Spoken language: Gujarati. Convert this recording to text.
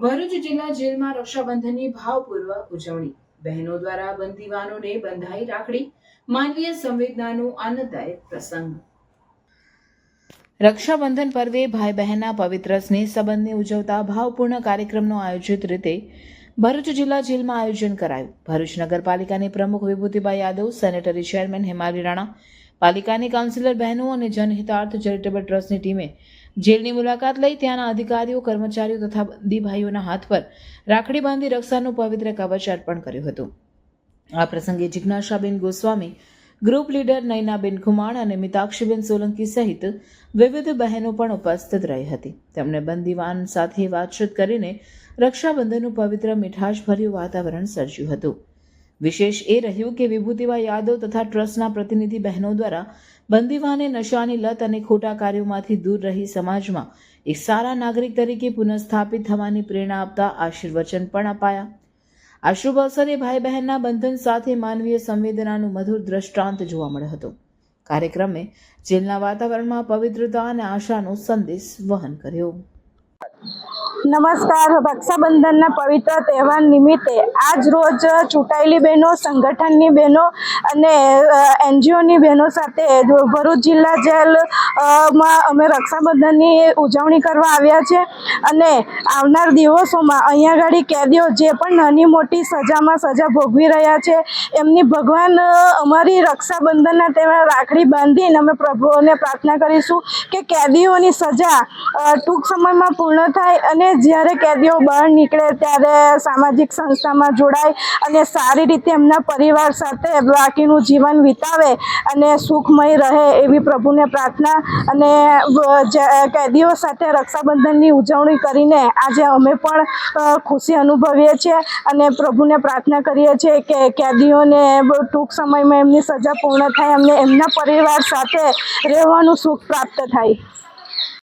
ભરૂચ જિલ્લા જેલમાં રક્ષાબંધનની ભાવપૂર્વક ઉજવણી. બહેનો દ્વારા બંદીવાનોને બંધાઈ રાખડી. માનવીય સંવેદનાનો આનંદદાયક પ્રસંગ. રક્ષાબંધન પર્વે ભાઈ બહેનના પવિત્ર સ્નેહ સંબંધને ઉજવતા ભાવપૂર્ણ કાર્યક્રમનું આયોજિત રીતે ભરૂચ જિલ્લા જેલમાં આયોજન કરાયું. ભરૂચ નગરપાલિકાની પ્રમુખ વિભૂતિભાઈ યાદવ, સેનેટરી ચેરમેન હેમાલી રાણા પાલિકાની કાઉન્સિલર બહેનો અને જનહિતાર્થ ચેરિટેબલ ટ્રસ્ટની ટીમે જેલની મુલાકાત લઈ ત્યાંના અધિકારીઓ, કર્મચારીઓ તથા બંદીભાઈઓના હાથ પર રાખડી બાંધી રક્ષાનું પવિત્ર કવચ અર્પણ કર્યું હતું. આ પ્રસંગે જિજ્ઞાસાબેન ગોસ્વામી, ગ્રુપ લીડર નયનાબેન ખુમાણ અને મિતાક્ષીબેન સોલંકી સહિત વિવિધ બહેનો પણ ઉપસ્થિત રહી હતી. તેમણે બંદીવાન સાથે વાતચીત કરીને રક્ષાબંધનનું પવિત્ર મીઠાશભર્યું વાતાવરણ સર્જ્યું હતું. વિશેષ એ રહ્યું કે વિભૂતિબા યાદવ તથા ટ્રસ્ટના પ્રતિનિધિ બહેનો દ્વારા બંદીવાને નશાની લત અને ખોટા કાર્યોમાંથી દૂર રહી સમાજમાં એક સારા નાગરિક તરીકે પુનઃસ્થાપિત થવાની પ્રેરણા આપતા આશીર્વચન પણ અપાયા. આ શુભ અવસરે ભાઈ બહેનના બંધન સાથે માનવીય સંવેદનાનું મધુર દ્રષ્ટાંત જોવા મળ્યો હતો. કાર્યક્રમે જેલના વાતાવરણમાં પવિત્રતા અને આશાનો સંદેશ વહન કર્યો. નમસ્કાર. રક્ષાબંધનના પવિત્ર તહેવાર નિમિત્તે આજ રોજ ચૂંટાયેલી બહેનો, સંગઠનની બહેનો અને એનજીઓની બહેનો સાથે ભરૂચ જિલ્લા જેલમાં અમે રક્ષાબંધનની ઉજવણી કરવા આવ્યા છે. અને આવનાર દિવસોમાં અહીંયા આગળ કેદીઓ જે પણ નાની મોટી સજામાં સજા ભોગવી રહ્યા છે, એમની ભગવાન અમારી રક્ષાબંધનના તહેવાર રાખડી બાંધીને અમે પ્રભુઓને પ્રાર્થના કરીશું કે કેદીઓની સજા ટૂંક સમયમાં પૂર્ણ થાય અને જ્યારે કેદીઓ બહાર નીકળે ત્યારે સામાજિક સંસ્થામાં જોડાય અને સારી રીતે એમના પરિવાર સાથે બાકીનું જીવન વિતાવે અને સુખમય રહે એવી પ્રભુને પ્રાર્થના અને કેદીઓ સાથે રક્ષાબંધનની ઉજવણી કરીને આજે અમે પણ ખુશી અનુભવીએ છીએ અને પ્રભુને પ્રાર્થના કરીએ છીએ કે કેદીઓને ટૂંક સમયમાં એમની સજા પૂર્ણ થાય અમને એમના પરિવાર સાથે રહેવાનું સુખ પ્રાપ્ત થાય.